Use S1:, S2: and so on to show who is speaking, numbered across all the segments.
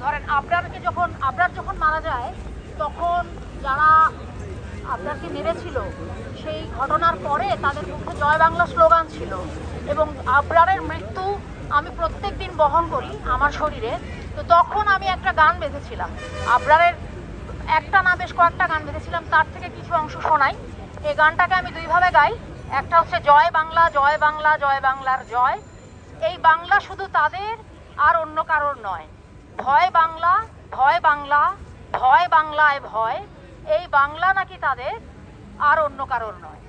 S1: ধরেন আবরারকে যখন, আবরার যখন মারা যায়, তখন যারা আবরারকে মেরেছিল, সেই ঘটনার পরে তাদের মুখে জয় বাংলা স্লোগান ছিল। এবং আবরারের মৃত্যু আমি প্রত্যেক দিন বহন করি আমার শরীরে। তো তখন আমি একটা গান বেঁধেছিলাম। আবরারের একটা না বেশ কয়েকটা গান বেঁধেছিলাম, তার থেকে কিছু অংশ শোনাই। এই গানটাকে আমি দুইভাবে গাই। একটা হচ্ছে জয় বাংলা জয় বাংলা, জয় বাংলার জয়। এই বাংলা শুধু তাদের আর অন্য কারোর নয়। ভয় বাংলা ভয় বাংলা, ভয় বাংলায় ভয়, এই বাংলা নাকি তাদের আর অন্য কারোর নয়।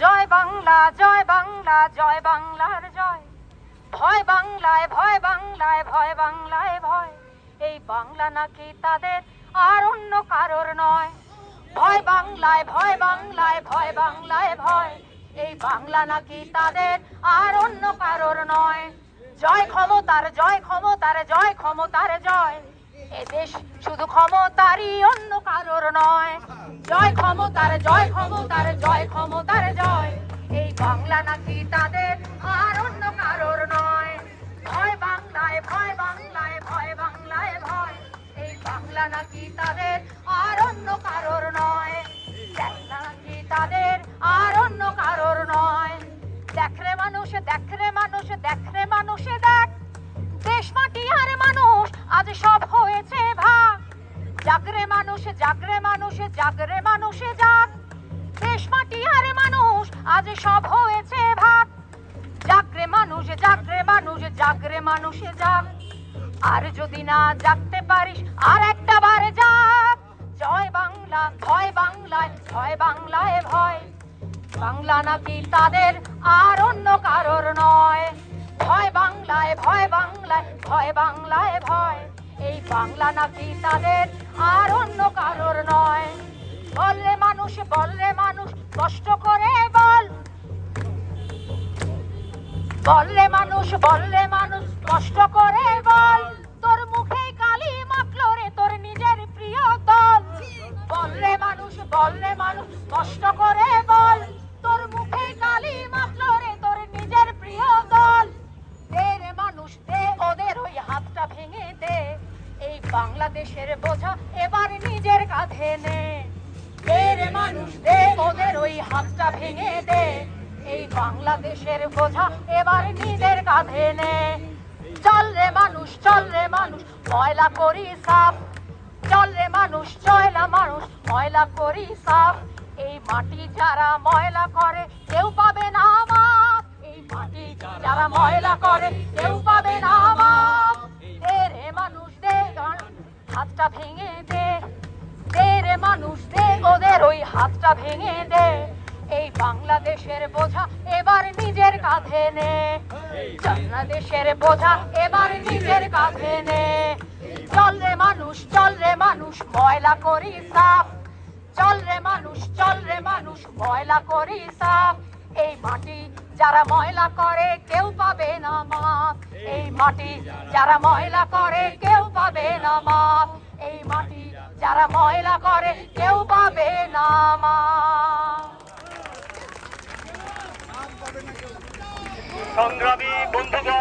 S1: জয় বাংলা জয় বাংলা, জয় বাংলার জয়। ভয় বাংলায় ভয় বাংলায় ভয় বাংলায় ভয়। এই বাংলা নাকি তাদের আর অন্য কারোর নয়। ভয় বাংলায় ভয় বাংলায় ভয় বাংলায় ভয়। এই বাংলা নাকি তাদের আর অন্য কারোর নয়। জয় ক্ষমতার জয় ক্ষমতার জয় ক্ষমতার, জয়। এ দেশ শুধু ক্ষমতারই অন্য কারোর নয়। জয় ক্ষমতার জয় ক্ষমতার জয় ক্ষমতার, জয়। এই বাংলা নাকি তাদের আর অন্য কারোর নয়। ভয় বাংলায় ভয় বাংলায় ভয় বাংলায়, ভয়। এই বাংলা নাকি তাদের আর অন্য কারোর নয়। বাংলা নাকি তাদের আর অন্য কারোর নয়। দেখলে মানুষ দেখ দেখ মানুষে দেখ। দেশ মাটি আর মানুষ, আজ সব হয়েছে ভাগ। জাগরে মানুষ জাগরে মানুষ, জাগরে মানুষে জাগ দেশ মাটি আর মানুষ, আজ সব হয়েছে ভাগ। জাগরে মানুষ জাগরে মানুষ, জাগরে মানুষে জাগ আর যদি না জাগতে পারিস, আর একটা বার জাগ জয় বাংলা, ভয় বাংলায় ভয় বাংলায় ভয়। বাংলা নাকি তাদের আর অন্য কারোর নয়। ভয় বাংলায় ভয় বাংলায় ভয় বাংলায় ভয়। এই বাংলা নাকি তাদের আর অন্য কারোর নয়। বললে মানুষ বললে মানুষ, কষ্ট করে বল। বললে মানুষ বললে মানুষ, কষ্ট করে বল। তোর মুখেই কালি মাখলো রে তোর নিজের প্রিয় দল। বললে মানুষ বললে মানুষ, কষ্ট করে বল। তোর মুখেই কালি বাংলাদেশের বোঝা এবার নিজের কাঁধে নে। রে মানুষ দে ওদের ওই হাতটা ভেঙে দে। এই বাংলাদেশের বোঝা এবার নিজের কাঁধে নে। চল রে মানুষ, চল রে মানুষ, ময়লা করি সাফ। চল রে মানুষ, চয়লা মানুষ, ময়লা করি সাফ। এই মাটি যারা ময়লা করে, কেউ পাবে না মাপ এই মাটি যারা ময়লা করে, কেউ হাতটা ভেঙে দে। দে মানুষ, দে ওদের ওই হাতটা ভেঙে দে। এই বাংলাদেশের বোঝা এবার নিজের কাঁধে নে। বাংলাদেশের বোঝা এবার নিজের কাঁধে নে। চল রে মানুষ, চল রে মানুষ, ময়লা করি সাফ। চল রে মানুষ, চল রে মানুষ, ময়লা করি সাফ। এই মাটি যারা ময়লা করে, কেউ পাবে না মাপ এই মাটি যারা ময়লা করে, কেউ পাবে না মাপ এই মাটি যারা ময়লা করে কেউ পাবে না মা।
S2: সংগ্রামী বন্ধুগণ